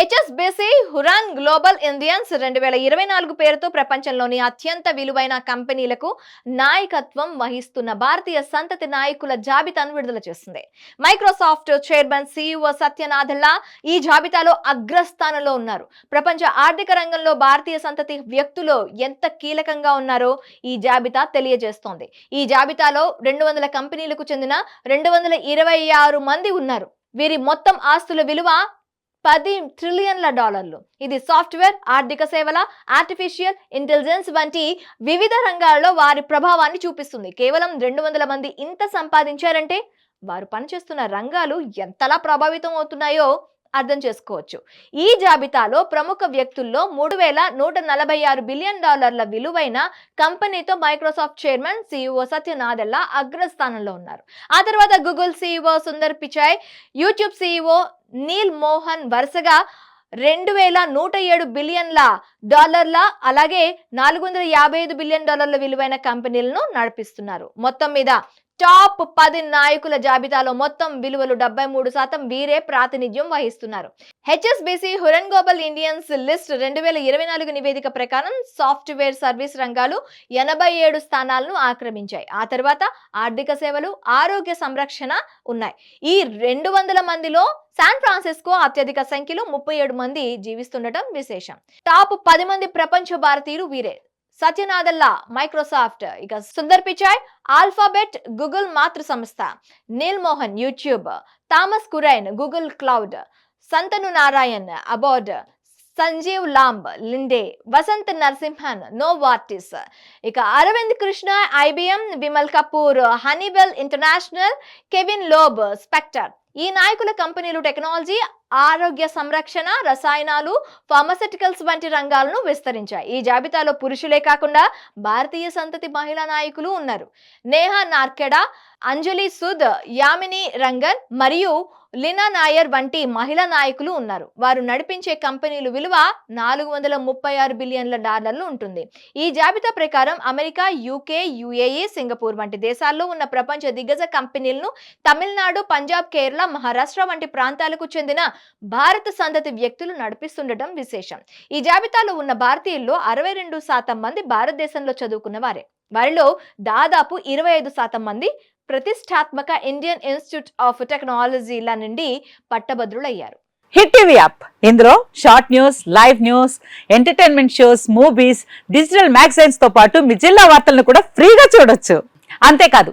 HSBC Hurun global Indians రెండు వేల ఇరవై నాలుగు పేరుతో ప్రపంచంలోని అత్యంత విలువైన కంపెనీలకు నాయకత్వం వహిస్తున్న భారతీయ సంతతి నాయకుల జాబితాను విడుదల చేస్తుంది మైక్రోసాఫ్ట్ చైర్మన్ సిఇఓ సత్యనాథల్లా ఈ జాబితాలో అగ్రస్థానంలో ఉన్నారు. ప్రపంచ ఆర్థిక రంగంలో భారతీయ సంతతి వ్యక్తులు ఎంత కీలకంగా ఉన్నారో ఈ జాబితా తెలియజేస్తోంది. ఈ జాబితాలో రెండు వందల కంపెనీలకు చెందిన రెండు వందల ఇరవై ఆరు మంది ఉన్నారు. వీరి మొత్తం ఆస్తుల విలువ పది ట్రిలియన్ల డాలర్లు. ఇది సాఫ్ట్వేర్ ఆర్థిక సేవల ఆర్టిఫిషియల్ ఇంటెలిజెన్స్ వంటి వివిధ రంగాల్లో వారి ప్రభావాన్ని చూపిస్తుంది. కేవలం రెండు వందల మంది ఇంత సంపాదించారంటే వారు పనిచేస్తున్న రంగాలు ఎంతలా ప్రభావితం అవుతున్నాయో అర్థం చేసుకోవచ్చు. ఈ జాబితాలో ప్రముఖ వ్యక్తుల్లో మూడు వేల నూట నలభై ఆరు బిలియన్ డాలర్ల విలువైన కంపెనీతో మైక్రోసాఫ్ట్ చైర్మన్ సిఇఓ సత్యనాదెల్లా అగ్రస్థానంలో ఉన్నారు. ఆ తర్వాత Google CEO Sundar Pichai YouTube CEO Neel Mohan వరుసగా రెండు వేల నూట ఏడు బిలియన్ల డాలర్ల అలాగే నాలుగు వందల యాభై ఐదు బిలియన్ డాలర్ల విలువైన కంపెనీలను నడిపిస్తున్నారు. మొత్తం మీద టాప్ పది నాయకుల జాబితాలో మొత్తం విలువలు డెబ్బై మూడు శాతం వీరే ప్రాతినిధ్యం వహిస్తున్నారు. HSBC Hurun global Indians list రెండు వేల ఇరవై నాలుగు నివేదిక ప్రకారం సాఫ్ట్వేర్ సర్వీస్ రంగాలు ఎనభై ఏడు స్థానాలను ఆక్రమించాయి. ఆ తర్వాత ఆర్థిక సేవలు ఆరోగ్య సంరక్షణ ఉన్నాయి. ఈ రెండు వందల మందిలో శాన్ ఫ్రాన్సిస్కో అత్యధిక సంఖ్యలో ముప్పై ఏడు మంది జీవిస్తుండటం విశేషం. టాప్ పది మంది ప్రపంచ భారతీయులు వీరే. సత్యనాదల్లా మైక్రోసాఫ్ట్. ఇక సుందర్ పిచాయ్ ఆల్ఫాబెట్ గూగుల్ మాతృ సంస్థ Neal Mohan YouTube. Thomas Kurian Google Cloud. Shantanu Narayen అబోర్డ్. సంజీవ్ లాంబ్ లిండే. వసంత్ నరసింహన్ నోవార్టిస్ ఇక Arvind Krishna IBM Vimal Kapur Honeywell International Kevin Lobo స్పెక్టర్. ఈ నాయకుల కంపెనీలు టెక్నాలజీ ఆరోగ్య సంరక్షణ రసాయనాలు ఫార్మసెటికల్స్ వంటి రంగాలను విస్తరించాయి. ఈ జాబితాలో పురుషులే కాకుండా భారతీయ సంతతి మహిళా నాయకులు ఉన్నారు. నేహా నార్కెడా అంజలి సుద్ యామిని రంగన్ మరియు లినా నాయర్ వంటి మహిళా నాయకులు ఉన్నారు. వారు నడిపించే కంపెనీలు విలువ నాలుగు వందల ముప్పై ఆరు బిలియన్ల డాలర్లు ఉంటుంది. ఈ జాబితా ప్రకారం అమెరికా యూకే యుఏఈ సింగపూర్ వంటి దేశాల్లో ఉన్న ప్రపంచ దిగ్గజ కంపెనీలను తమిళనాడు పంజాబ్ కేరళ మహారాష్ట్ర వంటి ప్రాంతాలకు చెందిన భారత సంతతి వ్యక్తులు నడిపిస్తుండటం విశేషం. ఈ జాబితాలో ఉన్న భారతీయుల్లో అరవై రెండు శాతం మంది భారతదేశంలో చదువుకున్న వారే. వారిలో దాదాపు ఇరవై ఐదు శాతం మంది ప్రతిష్టాత్మక ఇండియన్ ఇన్స్టిట్యూట్ ఆఫ్ టెక్నాలజీల నుండి పట్టభద్రులయ్యారు. Hit TV app. ఇందులో short news live news entertainment shows movies digital మ్యాగజైన్స్తో పాటు మీ జిల్లా వార్తలను కూడా ఫ్రీగా చూడొచ్చు. అంతేకాదు